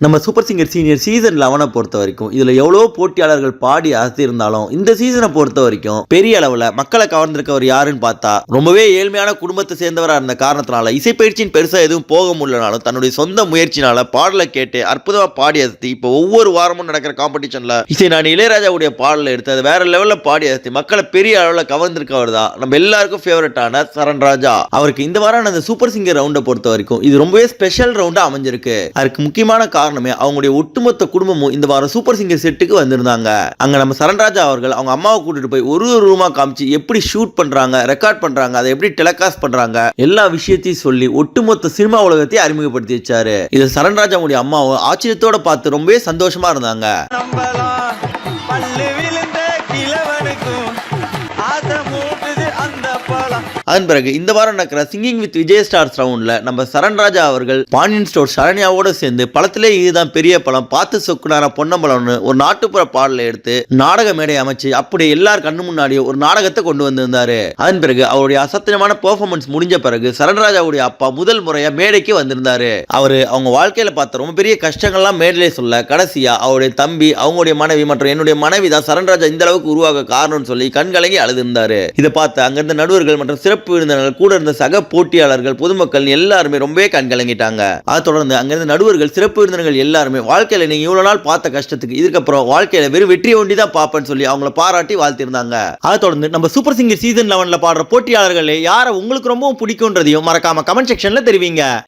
நம்ம super singer senior season லெவனை பொறுத்த வரைக்கும் இதில் எவ்வளோ போட்டியாளர்கள் பாடி இருந்தாலும் இந்த சீசனை பொறுத்த வரைக்கும் பெரிய அளவில் மக்களை கவர்ந்திருக்கவர் யாருன்னு பார்த்தா ரொம்பவே ஏழ்மையான குடும்பத்தை சேர்ந்தவராக இருந்த காரணத்தினால இசைப்பயிற்சியின் பெருசாக எதுவும் போக முடியலனாலும் தன்னுடைய சொந்த முயற்சினால பாடலை கேட்டு அற்புதமாக பாடி அசத்தி இப்போ ஒவ்வொரு வாரமும் நடக்கிற காம்படிஷனில் இசை நான் இளையராஜாவுடைய பாடலை எடுத்து அது வேற லெவலில் பாடி அசத்தி மக்களை பெரிய அளவில் கவர்ந்திருக்கவர் தான். நம்ம எல்லாருக்கும் ஃபேவரட்டான சரண் ராஜா. அவருக்கு இந்த வாரம் அந்த சூப்பர் சிங்கர் ரவுண்டை பொறுத்த வரைக்கும் இது ரொம்பவே ஸ்பெஷல் ரவுண்டாக அமைஞ்சிருக்கு. அதுக்கு முக்கியமான காரணமே அவங்களுடைய ஒட்டுமொத்த குடும்பமும் இந்த வாரம் சூப்பர் சிங்கர் செட்டுக்கு வந்திருந்தாங்க. அங்க நம்ம சரண்ராஜா அவர்கள் அவங்க அம்மாவை கூட்டிட்டு போய் ஒரு ஒரு ரூமா காமிச்சு எப்படி ஷூட் பண்றாங்க ரெக்கார்ட் பண்றாங்க அதை எப்படி டெலகாஸ்ட் பண்றாங்க எல்லா விஷயத்தையும் சொல்லி ஒட்டுமொத்த சினிமா உலகத்தையும் அறிமுகப்படுத்தி வச்சாரு. இது சரண்ராஜாவுடைய அம்மாவும் ஆச்சரியத்தோட பார்த்து ரொம்பவே சந்தோஷமா இருந்தாங்க. அதன் பிறகு இந்த வாரம் நடக்கிற சிங்கிங் வித் விஜய் ஸ்டார்ஸ் ரவுண்ட்ல நம்ம சரண்ராஜா அவர்கள் பாண்டியன் ஸ்டோர் சரண்யாவோட சேர்ந்து பழத்திலே இதுதான் பெரிய பழம் பார்த்து சொக்குனார பொன்னம்பலம்னு ஒரு நாட்டுப்புற பாடலை எடுத்து நாடக மேடை அமைச்சு அப்படி எல்லார் கண்ணு முன்னாடியும் ஒரு நாடகத்தை கொண்டு வந்திருந்தாரு. அதன் பிறகு அவருடைய அசத்தியமான பெர்ஃபார்மன்ஸ் முடிஞ்ச பிறகு சரண்ராஜாவுடைய அப்பா முதல் முறையா மேடைக்கு வந்திருந்தாரு. அவரு அவங்க வாழ்க்கையில பார்த்த ரொம்ப பெரிய கஷ்டங்கள்லாம் மேடையிலே சொல்ல கடைசியா அவருடைய தம்பி அவங்களுடைய மனைவி மற்றும் என்னுடைய மனைவி தான் சரண்ராஜா இந்த அளவுக்கு உருவாக காரணம்னு சொல்லி கண்கலங்கி அழுதிருந்தாரு. இதை பார்த்து அங்கிருந்த நடுவர்கள் மற்றும் சிறப்பு விருந்தினர்கள் கூட இருந்த சக போட்டியாளர்கள் பொதுமக்கள் எல்லாருமே ரொம்பவே கண்கலங்கிட்டாங்க. அதை தொடர்ந்து அங்கிருந்த நடுவர்கள் சிறப்பு விருந்தினர்கள் எல்லாருமே வாழ்க்கையில நீங்க இவ்வளவு நாள் பார்த்த கஷ்டத்துக்கு இதுக்கப்புறம் வாழ்க்கையில வெறும் வெற்றி ஒண்டி தான் பார்ப்பேன்னு சொல்லி அவங்கள பாராட்டி வாழ்த்திருந்தாங்க அதை தொடர்ந்து நம்ம சூப்பர் சிங்கர் சீசன் லெவன்ல பாடுற போட்டியாளர்களே யாரை உங்களுக்கு ரொம்பவும் பிடிக்கும்ன்றதையும் மறக்காம கமெண்ட் செக்ஷன்ல தெரிவிங்க.